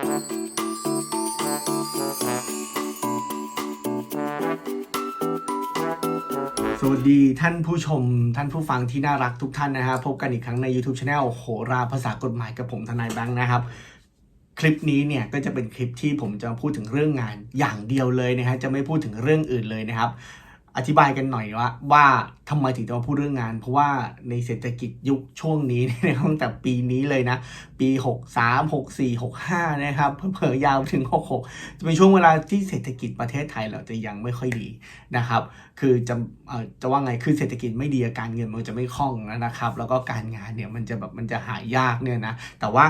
สวัสดีท่านผู้ชมท่านผู้ฟังที่น่ารักทุกท่านนะครับพบกันอีกครั้งใน YouTube Channel โหราภาษากฎหมายกับผมทนายแบงค์นะครับ คลิปนี้เนี่ยก็จะเป็นคลิปที่ผมจะพูดถึงเรื่องงานอย่างเดียวเลยนะฮะจะไม่พูดถึงเรื่องอื่นเลยนะครับ อธิบายกันหน่อยว่าว่าทำไมถึงจะมาพูดเรื่องงาน เพราะว่าในเศรษฐกิจยุคช่วงนี้ตั้งแต่ปีนี้เลยนะ ปี 63 64 65 นะครับเผลอยาวถึง 66 จะเป็นช่วงเวลาที่เศรษฐกิจประเทศไทยเราจะยังไม่ค่อยดีนะครับ คือจะเอ่อจะว่าไงคือเศรษฐกิจไม่ดีการเงินมันจะไม่คล่องนะครับ แล้วก็การงานเนี่ยมันจะแบบมันจะหายากเนี่ยนะแต่ว่า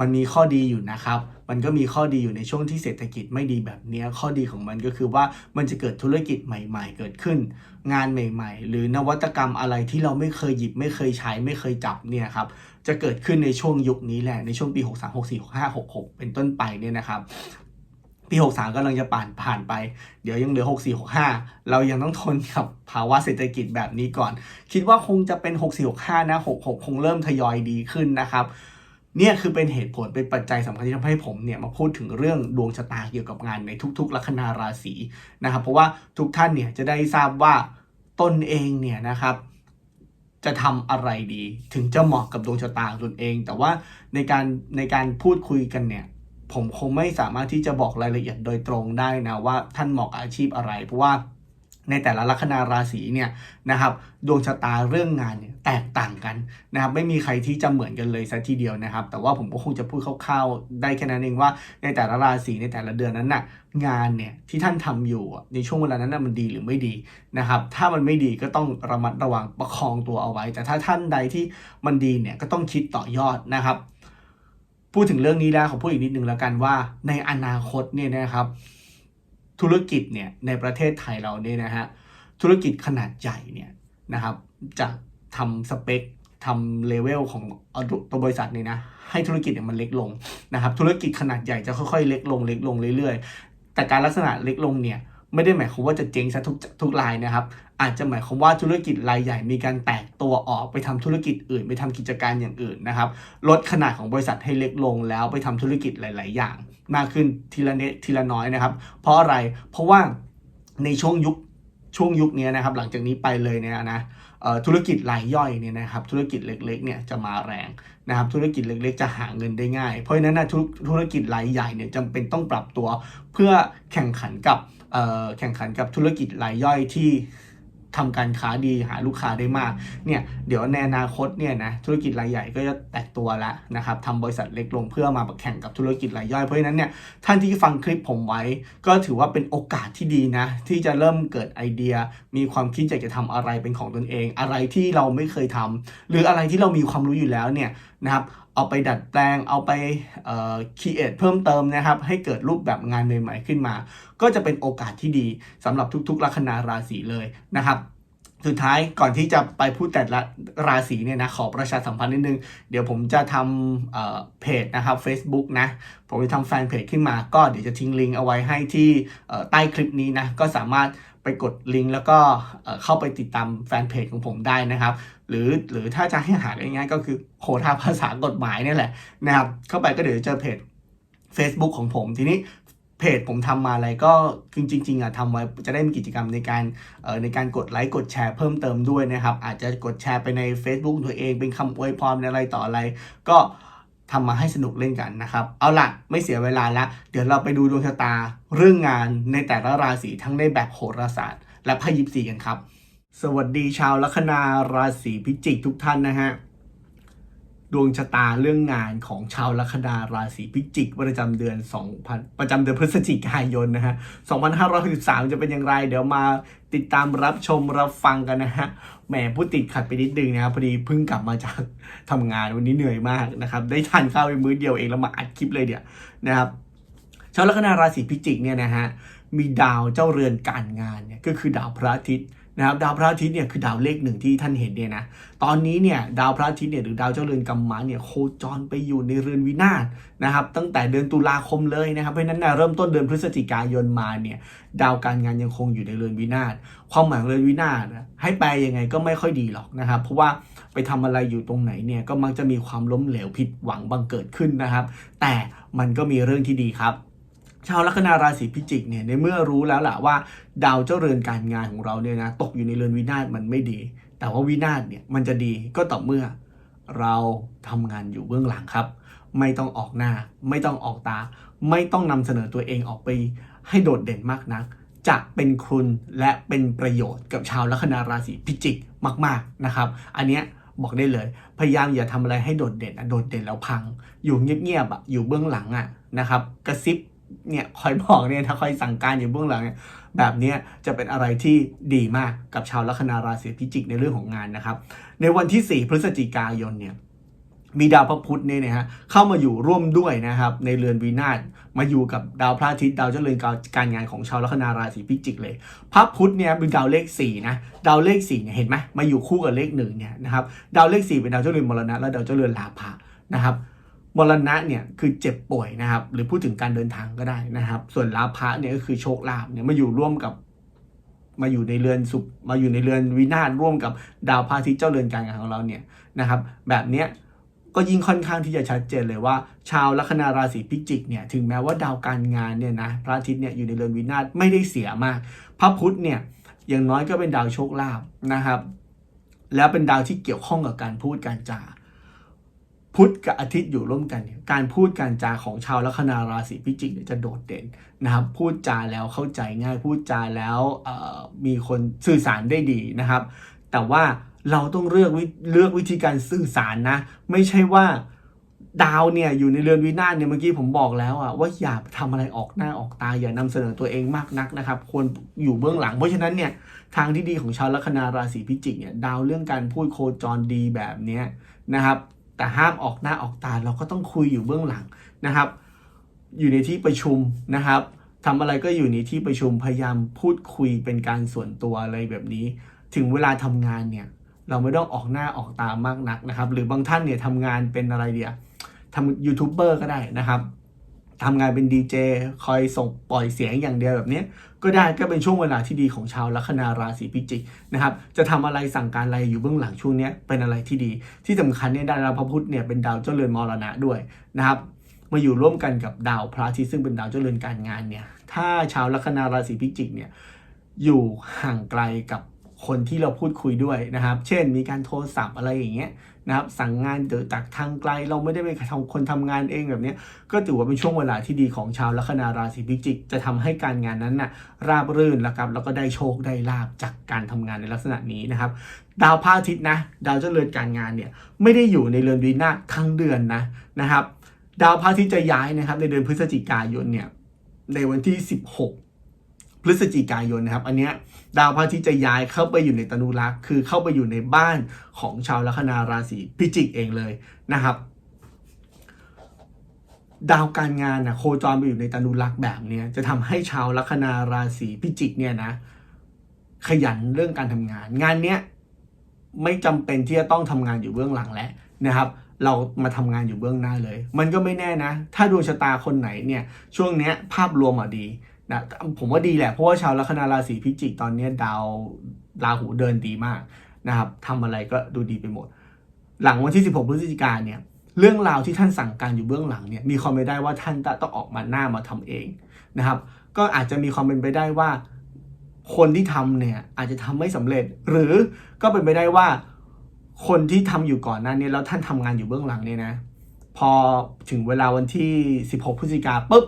มันมีข้อดีอยู่นะครับ มันก็มีข้อดีอยู่ในช่วงที่เศรษฐกิจไม่ดีแบบนี้ ข้อดีของมันก็คือว่ามันจะเกิดธุรกิจใหม่ ๆ เกิดขึ้น งานใหม่ ๆ หรือนวัตกรรมอะไรที่เราไม่เคยหยิบ ไม่เคยใช้ ไม่เคยจับเนี่ยครับ จะเกิดขึ้นในช่วงยุคนี้แหละ ในช่วงปี 63 64 65 66 เป็นต้นไปเนี่ยนะครับปี63กำลังจะผ่านผ่านไป เดี๋ยวยังเหลือ 64 65 เรายังต้องทนกับภาวะเศรษฐกิจแบบนี้ก่อน คิดว่าคงจะเป็น 64 65 นะ 66 คงเริ่มทยอยดีขึ้นนะครับ เนี่ยคือเป็นเหตุผลเป็นปัจจัยสำคัญที่ทำให้ผมเนี่ยมาพูดถึงเรื่องดวงชะตาเกี่ยวกับงานในทุก ๆ ลัคนาราศีนะครับ เพราะว่าทุกท่านเนี่ยจะได้ทราบว่าตนเองเนี่ยนะครับจะทำอะไรดีถึงจะเหมาะกับดวงชะตาของตนเอง แต่ว่าในการในการพูดคุยกันเนี่ย ผมคงไม่สามารถที่จะบอกรายละเอียดโดยตรงได้นะว่าท่านเหมาะอาชีพอะไร เพราะว่า ในแต่ละลัคนาราศีเนี่ยนะครับดวงชะตาเรื่องงานเนี่ยแตกต่างกันนะครับไม่มีใครที่จะเหมือนกันเลยสัทีเดียวนะครับ แต่ว่าผมก็คงจะพูดคร่าวๆได้แค่นั้นเองว่า ในแต่ละราศีในแต่ละเดือนนั้นน่ะงานเนี่ยที่ท่านทำอยู่ในช่วงเวลานั้นน่ะมันดีหรือไม่ดีนะครับถ้ามันไม่ดีก็ต้องระมัดระวังประคองตัวเอาไว้ แต่ถ้าท่านใดที่มันดีเนี่ยก็ต้องคิดต่อยอดนะครับ พูดถึงเรื่องนี้แล้วขอพูดอีกนิดนึงแล้วกันว่าในอนาคตเนี่ยนะครับ ธุรกิจเนี่ยในประเทศไทยเราเนี่ยนะฮะธุรกิจขนาดใหญ่เนี่ยนะครับจะทำสเปคทำเลเวลของตัวบริษัทเนี่ยนะให้ธุรกิจเนี่ยมันเล็กลงนะครับธุรกิจขนาดใหญ่จะค่อยๆ เล็กลงเล็กลงเรื่อยๆ แต่การลักษณะเล็กลงเนี่ยไม่ได้หมายความว่าจะเจ๊งซะทุกทุกรายนะครับ อาจจะหมายความว่าธุรกิจรายใหญ่มีการแตกตัวออกไปทำธุรกิจอื่น ไปทำกิจการอย่างอื่นนะครับลดขนาดของบริษัทให้เล็กลงแล้วไปทำธุรกิจหลาย ๆ อย่าง มากขึ้นทีละเนทีละน้อยนะครับ เพราะอะไรเพราะว่าในช่วงยุคช่วงยุคนี้นะครับหลังจากนี้ไปเลยเนี่ยนะธุรกิจรายย่อยเนี่ยนะครับธุรกิจเล็กๆเนี่ยจะมาแรงนะครับธุรกิจเล็กๆ จะหาเงินได้ง่าย เพราะฉะนั้นนะธุธุรกิจรายใหญ่เนี่ยจำเป็นต้องปรับตัวเพื่อแข่งขันกับแข่งขันกับธุรกิจรายย่อยที่ ทำการค้าดีหาลูกค้าได้มากเนี่ยเดี๋ยวในอนาคตเนี่ยนะธุรกิจรายใหญ่ก็จะแตกตัวแล้วนะครับทำบริษัทเล็กลงเพื่อมาแข่งกับธุรกิจรายย่อยเพราะฉะนั้นเนี่ยท่านที่ฟังคลิปผมไว้ ก็ถือว่าเป็นโอกาสที่ดีนะ ที่จะเริ่มเกิดไอเดีย มีความคิดอยากจะทำอะไรเป็นของตนเอง อะไรที่เราไม่เคยทำหรืออะไรที่เรามีความรู้อยู่แล้วเนี่ยนะครับ เอาไปดัดแปลง เอาไปเอ่อคีเอทเพิ่มเติมนะครับ ให้เกิดรูปแบบงานใหม่ ๆ ขึ้นมา ก็จะเป็นโอกาสที่ดีสำหรับทุกๆลัคนาราศีเลยนะครับสุดท้ายก่อนที่จะไปพูดแต่ละราศีเนี่ยนะขอประชาสัมพันธ์นิดนึง เดี๋ยวผมจะทำเเพจนะครับ Facebook นะ ผมจะทำแฟนเพจขึ้นมาก็เดี๋ยวจะทิ้งลิงก์เอาไว้ให้ที่ใต้คลิปนี้นะ ก็สามารถไปกดลิงก์แล้วก็เเข้าไปติดตามแฟนเพจของผมได้นะครับ หรือหรือถ้าจะให้หาง่ายๆก็คือโคทาภาษากฎหมายเนี่ยแหละนะครับเข้าไปก็เดี๋ยวจะเจอเพจ Facebook ของผมทีนี้เพจผมทำมาอะไรก็จริงๆอะทำไว้จะได้มีกิจกรรมในการเอ่อในการกดไลค์กดแชร์เพิ่มเติมด้วยนะครับ อาจจะกดแชร์ไปใน Facebook ตัวเองเป็นคำอวยพรอะไรต่ออะไร ก็ทำมาให้สนุกเล่นกันนะครับ เอาล่ะ ไม่เสียเวลาละเดี๋ยวเราไปดูดวงชะตาเรื่องงานในแต่ละราศีทั้งในแบบโหราศาสตร์ และไพ่ยิปซีกันครับ สวัสดีชาวลัคนาราศีพิจิกทุกท่านนะฮะ ดวงชะตาเรื่องงานของชาวลัคนาราศีพิจิก ประจำเดือน2000ประจำเดือนพฤศจิกายนนะฮะ2563 จะเป็นอย่างไร เดี๋ยวมาติดตามรับชมรับฟังกันนะฮะแหมพูดติดขัดไปนิดนึงนะครับพอดีเพิ่งกลับมาจากทำงานวันนี้เหนื่อยมากนะครับ ได้ทานข้าวไปมื้อเดียวเองแล้วมาอัดคลิปเลยเดี๋ยวนะครับชาวลัคนาราศีพิจิกเนี่ยนะฮะมีดาวเจ้าเรือนการงานเนี่ยก็คือดาวพระอาทิตย์ นะครับดาวพระอาทิตย์เนี่ยคือดาวเลขหนึ่งที่ท่านเห็นเนี่ยนะตอนนี้เนี่ยดาวพระอาทิตย์เนี่ยหรือดาวเจ้าเรือนกำมะเนี่ยโคจรไปอยู่ในเรือนวินาศนะครับตั้งแต่เดือนตุลาคมเลยนะครับเพราะนั้นนะเริ่มต้นเดือนพฤศจิกายนมาเนี่ยดาวการงานยังคงอยู่ในเรือนวินาศความหมายเรือนวินาศให้แปลยังไงก็ไม่ค่อยดีหรอกนะครับเพราะว่าไปทำอะไรอยู่ตรงไหนเนี่ยก็มักจะมีความล้มเหลวผิดหวังบังเกิดขึ้นนะครับ แต่มันก็มีเรื่องที่ดีครับ ชาวลัคนาราศีพิจิกเนี่ยในเมื่อรู้แล้วล่ะว่า ดาวเจ้าเรือนการงานของเราเนี่ยนะตกอยู่ในเรือนวินาศมันไม่ดี แต่ว่าวินาศเนี่ยมันจะดีก็ต่อเมื่อเราทำงานอยู่เบื้องหลังครับ ไม่ต้องออกหน้า ไม่ต้องออกตา ไม่ต้องนำเสนอตัวเองออกไป ให้โดดเด่นมากนัก จะเป็นคุณและเป็นประโยชน์กับชาวลัคนาราศีพิจิกมากๆนะครับ อันเนี้ยบอกได้เลย พยายามอย่าทำอะไรให้โดดเด่นอะโดดเด่นแล้วพัง อยู่เงียบๆอะอยู่เบื้องหลังอะนะครับ กระซิบ เนี่ยคอยบอกเนี่ยถ้าคอยสั่งการอยู่เบื้องหลังเนี่ยแบบนี้จะเป็นอะไรที่ดีมากกับชาวลัคนาราศีพิจิกในเรื่องของงานนะครับ ในวันที่ 4 พฤศจิกายนเนี่ยมีดาวพระพุธเนี่ยนะฮะเข้ามาอยู่ร่วมด้วยนะครับ ในเรือนวินาศมาอยู่กับดาวพระอาทิตย์ดาวเจริญการงานของชาวลัคนาราศีพิจิกเลย พระพุธเนี่ยเป็นดาวเลข4นะดาวเลข4เนี่ยเห็นไหมมาอยู่คู่กับเลขหนึ่งเนี่ยนะครับดาวเลข4เป็นดาวเจ้าเรือนมรณะและดาวเจ้าเรือนลาภะนะครับ มรณะเนี่ยคือเจ็บป่วยนะครับ หรือพูดถึงการเดินทางก็ได้นะครับ ส่วนลาภะเนี่ยก็คือโชคลาภเนี่ยมาอยู่ร่วมกับมาอยู่ในเรือนสุขมาอยู่ในเรือนวินาศร่วมกับดาวพระอาทิตย์เจ้าเรือนการงานของเราเนี่ยนะครับ แบบเนี้ยก็ยิ่งค่อนข้างที่จะชัดเจนเลยว่า ชาวลัคนาราศีพิจิกเนี่ยถึงแม้ว่าดาวการงานเนี่ยนะพระอาทิตย์เนี่ยอยู่ในเรือนวินาศไม่ได้เสียมาก พระพุธเนี่ยอย่างน้อยก็เป็นดาวโชคลาภนะครับ แล้วเป็นดาวที่เกี่ยวข้องกับการพูดการจา พุธกับอาทิตย์อยู่ร่วมกัน การพูดการจาของชาวลัคนาราศีพิจิกจะโดดเด่นนะครับ พูดจาแล้วเข้าใจง่าย พูดจาแล้วมีคนสื่อสารได้ดีนะครับ แต่ว่าเราต้องเลือกวิเลือกวิธีการสื่อสารนะ ไม่ใช่ว่าดาวเนี่ยอยู่ในเรือนวินาศเนี่ยเมื่อกี้ผมบอกแล้วอะว่าอย่าทำอะไรออกหน้าออกตาอย่านำเสนอตัวเองมากนักนะครับควรอยู่เบื้องหลัง เพราะฉะนั้นเนี่ยทางที่ดีของชาวลัคนาราศีพิจิกเนี่ยดาวเรื่องการพูดโคจรดีแบบเนี้ยนะครับ แต่ห้ามออกหน้าออกตาเราก็ต้องคุยอยู่เบื้องหลังนะครับ อยู่ในที่ประชุมนะครับทำอะไรก็อยู่ในที่ประชุมพยายามพูดคุยเป็นการส่วนตัวอะไรแบบนี้ ถึงเวลาทำงานเนี่ยเราไม่ต้องออกหน้าออกตามากนักนะครับ หรือบางท่านเนี่ยทำงานเป็นอะไรเดียทำยูทูบเบอร์ก็ได้นะครับ ทำงานเป็นดีเจคอยส่งปล่อยเสียงอย่างเดียวแบบนี้ก็ได้ก็เป็นช่วงเวลาที่ดีของชาวลัคนาราศีพิจิกนะครับจะทำอะไรสั่งการอะไรอยู่เบื้องหลังช่วงนี้เป็นอะไรที่ดี ที่สำคัญเนี่ยดาวพระพุธเนี่ยเป็นดาวเจ้าเรือนมรณะด้วยนะครับมาอยู่ร่วมกันกับดาวพระอาทิตย์ซึ่งเป็นดาวเจ้าเรือนการงานเนี่ยถ้าชาวลัคนาราศีพิจิกเนี่ยอยู่ห่างไกลกับ คนที่เราพูดคุยด้วยนะครับ เช่น มีการโทรศัพท์อะไรอย่างเงี้ยนะครับสั่งงานเดินจากทางไกลเราไม่ได้ไปทำคนทำงานเองแบบนี้ก็ถือว่าเป็นช่วงเวลาที่ดีของชาวลัคนาราศีพิจิก จะทำให้การงานนั้นน่ะราบรื่นแล้วครับแล้วก็ได้โชคได้ลาบจากการทำงานในลักษณะนี้นะครับ ดาวพระอาทิตย์นะ ดาวเจ้าเรือนการงานเนี่ยไม่ได้อยู่ในเรือนวีนาทั้งเดือนนะนะครับ ดาวพระอาทิตย์จะย้ายนะครับในเดือนพฤศจิกายนเนี่ยในวันที่ 16 พฤศจิกายนนะครับ อันเนี้ยดาวพระอาทิตย์จะย้ายเข้าไปอยู่ในตนุรักษ์คือเข้าไปอยู่ในบ้านของชาวลัคนาราศีพิจิกเองเลยนะครับ ดาวการงานนะโคจรไปอยู่ในตนุรักษ์แบบเนี้ยจะทำให้ชาวลัคนาราศีพิจิกเนี่ยนะ ขยันเรื่องการทำงาน งานเนี้ยไม่จำเป็นที่จะต้องทำงานอยู่เบื้องหลังแล้วนะครับเรามาทำงานอยู่เบื้องหน้าเลย มันก็ไม่แน่นะ ถ้าดวงชะตาคนไหนเนี่ย ช่วงเนี้ยภาพรวมอะดี นะผมว่าดีแหละ เพราะว่าชาวลัคนาราศีพิจิกตอนนี้ดาวราหูเดินดีมากนะครับทำอะไรก็ดูดีไปหมด หลังวันที่ 16 พฤศจิกายนเนี่ยเรื่องราวที่ท่านสั่งการอยู่เบื้องหลังเนี่ยมีความเป็นไปได้ว่าท่านจะต้องออกมาหน้ามาทำเองนะครับก็อาจจะมีความเป็นไปได้ว่าคนที่ทำเนี่ยอาจจะทำไม่สำเร็จ หรือก็เป็นไปได้ว่าคนที่ทำอยู่ก่อนหน้านี้แล้วท่านทำงานอยู่เบื้องหลังเนี่ยนะพอถึงเวลาวันที่ 16 พฤศจิกาปุ๊บ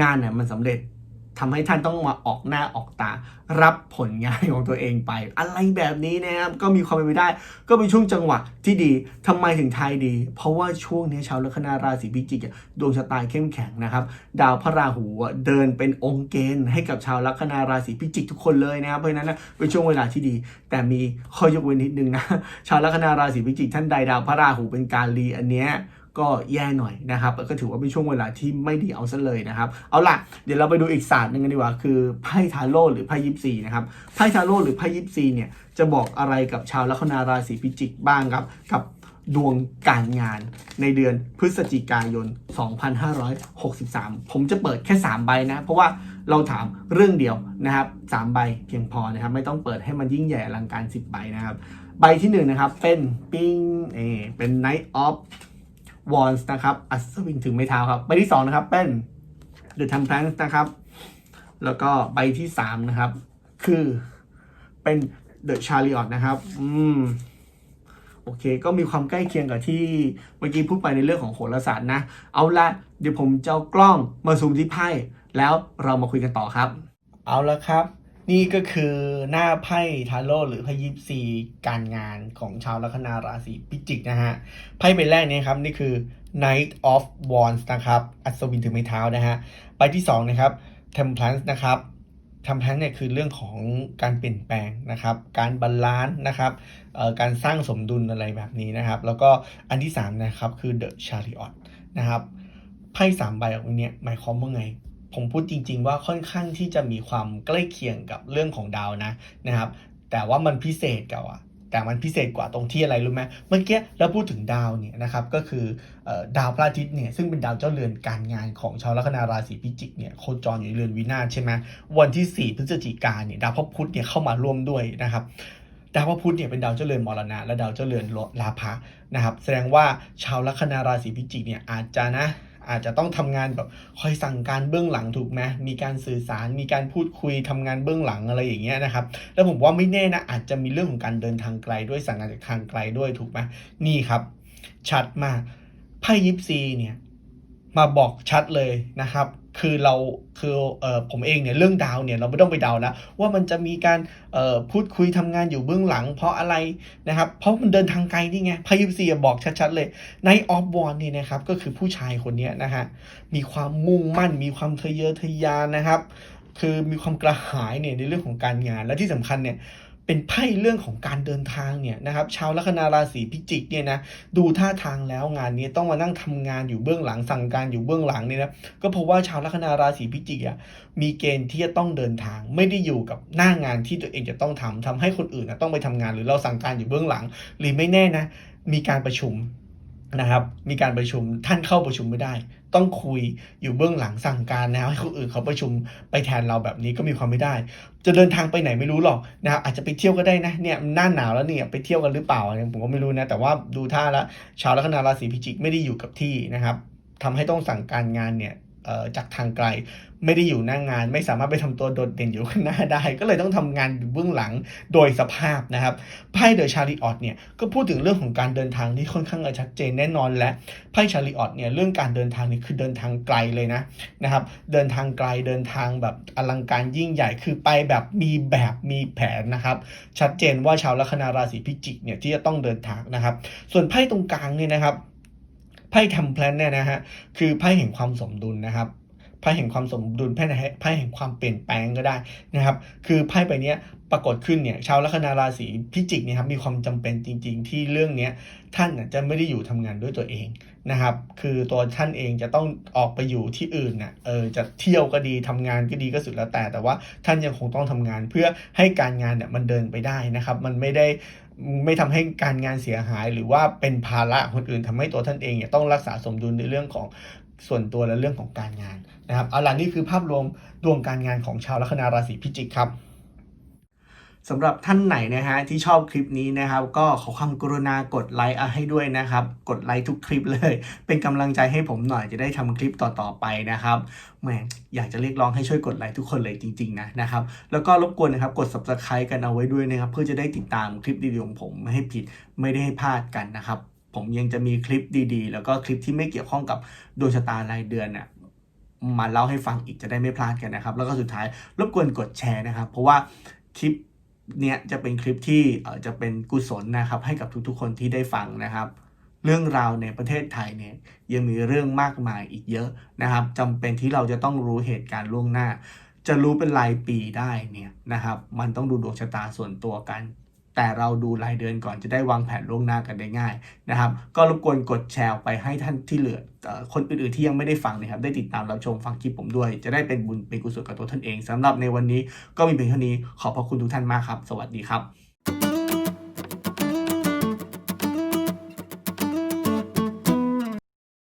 งานเนี่ยมันสำเร็จทำให้ท่านต้องมาออกหน้าออกตา รับผลงานของตัวเองไป อะไรแบบนี้นะครับก็มีความเป็นไปได้ ก็เป็นช่วงจังหวะที่ดีทำไมถึงทายดี เพราะว่าช่วงนี้ชาวลัคนาราศีพิจิกดวงชะตาเข้มแข็งนะครับ ดาวพระราหูเดินเป็นองค์เกณฑ์ให้กับชาวลัคนาราศีพิจิกทุกคนเลยนะครับเพราะฉะนั้นเป็นช่วงเวลาที่ดี แต่มีข้อยกเว้นนิดนึงนะชาวลัคนาราศีพิจิกท่านใดดาวพระราหูเป็นการลีอันเนี้ย ก็แย่หน่อยนะครับ ก็ถือว่าเป็นช่วงเวลาที่ไม่ดีเอาซะเลยนะครับ เอาล่ะ เดี๋ยวเราไปดูอีกศาสตร์หนึ่งกันดีกว่า คือไพ่ทาโร่หรือไพ่ยิปซีนะครับ ไพ่ทาโร่หรือไพ่ยิปซีเนี่ย จะบอกอะไรกับชาวลัคนาราศีพิจิกบ้างครับ กับดวงการงานในเดือนพฤศจิกายน 2563 ผมจะเปิดแค่ 3 ใบนะ เพราะว่าเราถามเรื่องเดียวนะครับ3ใบเพียงพอนะครับ ไม่ต้องเปิดให้มันยิ่งใหญ่อลังการ 10 ใบนะครับ ใบที่1นนะครับ เป็นปิ้งเอเป็น Knight of Wands นะครับอัศวินถึงไม้เท้าครับ ใบที่ 2 นะครับเป็น The Temperance นะครับ แล้วก็ใบที่3นะครับ คือเป็น The Chariot นะครับ อืมโอเค ก็มีความใกล้เคียงกับที่เมื่อกี้พูดไปในเรื่องของโหราศาสตร์นะ เอาละเดี๋ยวผมจะกล้องมาซูมที่ไพ่แล้วเรามาคุยกันต่อครับ เอาละครับ นี่ก็คือหน้าไพ่ทาโร่หรือไพ่ยิปซีการงานของชาวลัคนาราศีพิจิกนะฮะ ไพ่ใบแรกนี่ครับ นี่คือ Knight of Wands นะครับ อัศวินถือไม้เท้านะฮะ ใบที่ 2 นะครับ Temperance นะครับ Temperance เนี่ยคือเรื่องของการเปลี่ยนแปลงนะครับ การบาลานซ์นะครับการสร้างสมดุลอะไรแบบนี้นะครับ แล้วก็อันที่3นะครับคือ The Chariot นะครับไพ่สามใบออกเนี่ยหมายความว่าไง ผมพูดจริง ๆ ว่าค่อนข้างที่จะมีความใกล้เคียงกับเรื่องของดาวนะนะครับ แต่ว่ามันพิเศษกว่าแต่มันพิเศษกว่าตรงที่อะไรรู้ไหมเมื่อกี้เราพูดถึงดาวเนี่ยนะครับก็คืออดาวพระอาทิตย์เนี่ยซึ่งเป็นดาวเจ้าเรือนการงานของชาวลัคนาราศีพิจิกเนี่ยโคจรอยู่ในเรือนวินาศใช่ไหมวันที่ 4 พฤศจิกายนเนี่ยดาวพระพุธเนี่ยเข้ามาร่วมด้วยนะครับดาวพระพุธเนี่ยเป็นดาวเจ้าเรือนมรณะและดาวเจ้าเรือนลาภะนะครับ แสดงว่าชาวลัคนาราศีพิจิกเนี่ยอาจจะนะ อาจจะต้องทำงานแบบคอยสั่งการเบื้องหลังถูกไหมมีการสื่อสารมีการพูดคุยทำงานเบื้องหลังอะไรอย่างเงี้ยนะครับ แล้วผมว่าไม่แน่นะอาจจะมีเรื่องของการเดินทางไกลด้วยสั่งงานจากทางไกลด้วยถูกไหมนี่ครับ ชัดมากไพ่ยิปซีเนี่ย มาบอกชัดเลยนะครับคือเราคือเออผมเองเนี่ยเรื่องดาวเนี่ยเราไม่ต้องไปเดาแล้วว่ามันจะมีการเอ่อพูดคุยทำงานอยู่เบื้องหลัง เพราะอะไรนะครับเพราะมันเดินทางไกลนี่ไงพ่ยิปซีบอกชัดๆเลยในออฟวอนนี่นะครับก็คือผู้ชายคนนี้นะฮะมีความมุ่งมั่น มีความทะเยอทะยานนะครับ คือมีความกระหายเนี่ยในเรื่องของการงานและที่สำคัญเนี่ย เป็นไพ่เรื่องของการเดินทางเนี่ยนะครับชาวลัคนาราศีพิจิกเนี่ยนะดูท่าทางแล้วงานนี้ต้องมานั่งทำงานอยู่เบื้องหลังสั่งการอยู่เบื้องหลังเนี่ยนะก็เพราะว่าชาวลัคนาราศีพิจิกอะมีเกณฑ์ที่จะต้องเดินทาง ไม่ได้อยู่กับหน้างานที่ตัวเองจะต้องทำทำให้คนอื่นนะต้องไปทำงานหรือเราสั่งการอยู่เบื้องหลัง หรือไม่แน่นะมีการประชุม นะครับ มีการประชุมท่านเข้าประชุมไม่ได้ ต้องคุยอยู่เบื้องหลังสั่งการนะให้คนอื่นเขาประชุมไปแทนเราแบบนี้ก็มีความไม่ได้ จะเดินทางไปไหนไม่รู้หรอกนะครับอาจจะไปเที่ยวก็ได้นะเนี่ยหน้าหนาวแล้วเนี่ยไปเที่ยวกันหรือเปล่าเนี่ยผมก็ไม่รู้นะแต่ว่าดูท่าแล้วชาวลัคนาราศีพิจิกไม่ได้อยู่กับที่นะครับทำให้ต้องสั่งการงานเนี่ย จากทางไกล ไม่ได้อยู่หน้างาน ไม่สามารถไปทำตัวโดดเด่นอยู่ข้างหน้าได้ ก็เลยต้องทำงานอยู่เบื้องหลังโดยสภาพนะครับไพ่เดอะชาริออตเนี่ยก็พูดถึงเรื่องของการเดินทางที่ค่อนข้างจะชัดเจนแน่นอนและไพ่ชาริออตเนี่ยเรื่องการเดินทางนี่คือเดินทางไกลเลยนะนะครับ เดินทางไกลเดินทางแบบอลังการยิ่งใหญ่คือไปแบบมีแบบมีแผนนะครับชัดเจนว่าชาวลัคนาราศีพิจิกเนี่ยที่จะต้องเดินทางนะครับ ส่วนไพ่ตรงกลางเนี่ยนะครับ พ่ทำแพลนเนี่ยนะฮะคือไพ่แห่งความสมดุลนะครับไพ่แห่งความสมดุลไพ่ในไพ่แห่งความเปลี่ยนแปลงก็ได้นะครับ คือไพ่ใบเนี้ยปรากฏขึ้นเนี่ยชาวลัคนาราศีพิจิกเนี่ยครับมีความจำเป็นจริง ๆ ที่เรื่องเนี้ยท่านจะไม่ได้อยู่ทำงานด้วยตัวเอง นะครับ คือตัวท่านเองจะต้องออกไปอยู่ที่อื่นน่ะเออจะเที่ยวก็ดีทำงานก็ดีก็สุดแล้วแต่ แต่ว่าท่านยังคงต้องทำงานเพื่อให้การงานเนี่ยมันเดินไปได้นะครับ มันไม่ได้ไม่ทำให้การงานเสียหาย หรือว่าเป็นภาระคนอื่นทำให้ตัวท่านเองเนี่ยต้องรักษาสมดุลในเรื่องของส่วนตัวและเรื่องของการงานนะครับเอาล่ะนี่คือภาพรวมดวงการงานของชาวลัคนาราศีพิจิกครับ สำหรับท่านไหนนะฮะที่ชอบคลิปนี้นะครับ ก็ขอความกรุณากดไลค์ให้ด้วยนะครับ กดไลค์ทุกคลิปเลย เป็นกำลังใจให้ผมหน่อยจะได้ทำคลิปต่อๆไปนะครับแหมอยากจะเรียกร้องให้ช่วยกดไลค์ทุกคนเลยจริงๆนะนะครับ แล้วก็รบกวนนะครับกด subscribe กันเอาไว้ด้วยนะครับ เพื่อจะได้ติดตามคลิปดีๆของผมไม่ให้ผิดไม่ได้ให้พลาดกันนะครับ ผมยังจะมีคลิปดีๆ แล้วก็คลิปที่ไม่เกี่ยวข้องกับดวงชะตารายเดือนน่ะมาเล่าให้ฟังอีกจะได้ไม่พลาดกันนะครับ แล้วก็สุดท้ายรบกวนกดแชร์นะครับ เพราะว่าคลิป เนี่ยจะเป็นคลิปที่เออจะเป็นกุศลนะครับ ให้กับทุกๆคนที่ได้ฟังนะครับ เรื่องราวในประเทศไทยเนี่ยยังมีเรื่องมากมายอีกเยอะนะครับจำเป็นที่เราจะต้องรู้เหตุการณ์ล่วงหน้า จะรู้เป็นรายปีได้เนี่ยนะครับ มันต้องดูดวงชะตาส่วนตัวกัน แต่เราดูรายเดือนก่อนจะได้วางแผนล่วงหน้ากันได้ง่ายนะครับ ก็รบกวนกดแชร์ไปให้ท่านที่เหลือคนอื่นๆที่ยังไม่ได้ฟังนะครับ ได้ติดตามรับชมฟังคลิปผมด้วย จะได้เป็นบุญเป็นกุศลกับตัวท่านเองสำหรับในวันนี้ก็มีเพียงเท่านี้ขอบพระคุณทุกท่านมากครับ สวัสดีครับ